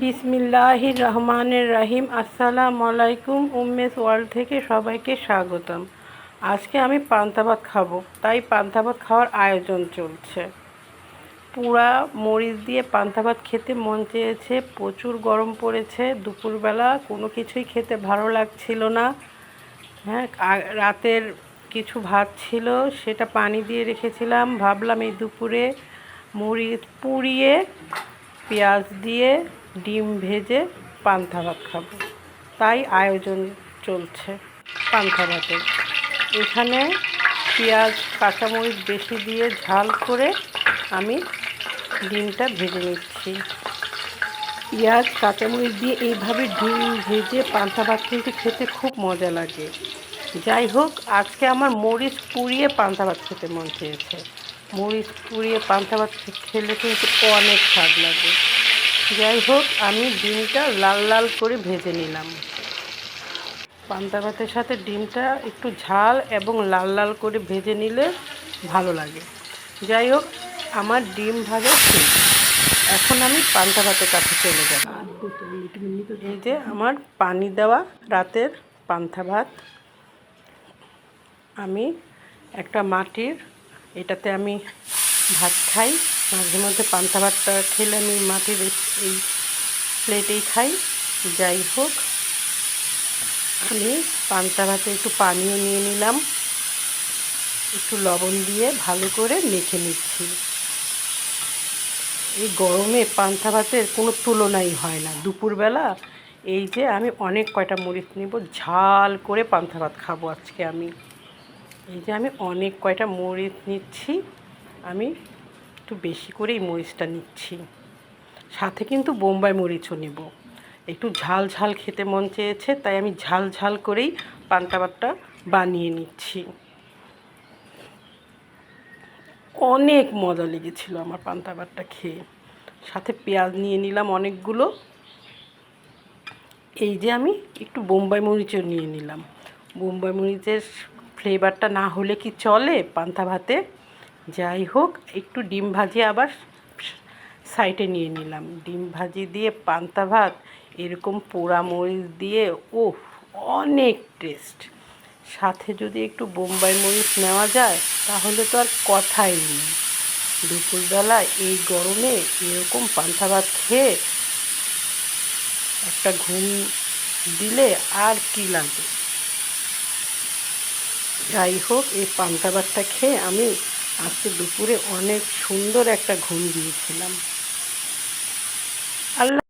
বিসমিল্লাহির রহমানের রহিম। আসসালাম আলাইকুম উম্মেস ওয়ার্ল্ড থেকে সবাইকে স্বাগতম। আজকে আমি পান্তা ভাত খাব, তাই পান্তা ভাত খাওয়ার আয়োজন চলছে। পুরা মরিচ দিয়ে পান্তা ভাত খেতে মন চেয়েছে, প্রচুর গরম পড়েছে, দুপুরবেলা কোনো কিছুই খেতে ভালো লাগছিল না। হ্যাঁ রাতের কিছু ভাত ছিল, সেটা পানি দিয়ে রেখেছিলাম। ভাবলাম এই দুপুরে মরিচ পুড়িয়ে, পেঁয়াজ দিয়ে ডিম ভেজে পান্থা ভাত খাব। তাই আয়োজন চলছে পান্থা ভাতের। এখানে পেঁয়াজ, কাঁচামরিচ বেশি দিয়ে ঝাল করে আমি ডিমটা ভেজে নিচ্ছি। পেঁয়াজ, কাঁচামরিচ দিয়ে এইভাবে ডিম ভেজে পান্তা ভাত কিন্তু খেতে খুব মজা লাগে। যাই হোক, আজকে আমার মরিচ পুড়িয়ে পান্তা ভাত খেতে মন চেয়েছে। মরিচ পুড়িয়ে পান্তা ভাত খেলে কিন্তু অনেক স্বাদ লাগে। যাই হোক, আমি ডিমটা লাল লাল করে ভেজে নিলাম। পান্তা ভাতের সাথে ডিমটা একটু ঝাল এবং লাল লাল করে ভেজে নিলে ভালো লাগে। যাই হোক, আমার ডিম ভাজা শেষ। এখন আমি পান্তা ভাতের কাছে চলে যাব। এই যে আমার পানি দেওয়া রাতের পান্তা ভাত। আমি একটা মাটির, এটাতে আমি ভাত খাই, মাঝে মধ্যে পান্তা ভাতটা খেলে আমি মাটির এই- প্লেটেই খাই। যাই হোক, আমি পান্তা ভাতে একটু পানিও নিয়ে নিলাম। একটু লবণ দিয়ে ভালো করে মেখে নিচ্ছি। এই গরমে পান্তা ভাতের কোনো তুলনাই হয় না। দুপুরবেলা এই যে আমি অনেক কয়টা মরিচ নেব, ঝাল করে পান্তা ভাত খাব আজকে আমি। এই যে আমি অনেক কয়টা মরিচ নিচ্ছি। আমি একটু বেশি করেই মরিচটা নিচ্ছি। সাথে কিন্তু বোম্বাই মরিচও নেব। একটু ঝাল ঝাল খেতে মন চেয়েছে, তাই আমি ঝাল ঝাল করেই পান্তা ভাতটা বানিয়ে নিচ্ছি। অনেক মজা লেগেছিল আমার পান্তা ভাতটা খেয়ে। সাথে পেঁয়াজ নিয়ে নিলাম অনেকগুলো। এই যে আমি একটু বোম্বাই মরিচও নিয়ে নিলাম। বোম্বাই মরিচের ফ্লেভারটা না হলে কি চলে পান্তা ভাতে? যাই হোক, একটু ডিম ভাজি আবার সাইডে নিয়ে নিলাম। ডিম ভাজি দিয়ে পান্তা ভাত, এরকম পোড়া মরিচ দিয়ে ও অনেক টেস্ট। সাথে যদি একটু বোম্বাই মরিচ নেওয়া যায়, তাহলে তো আর কথাই নেই। দুপুরবেলা এই গরমে এরকম পান্তা ভাত খেয়ে একটা ঘুম দিলে আর কি লাগে? যাই হোক, এই পান্তা ভাতটা খেয়ে আমি আজকে দুপুরে অনেক সুন্দর একটা ঘুম দিয়েছিলাম। আল্লাহ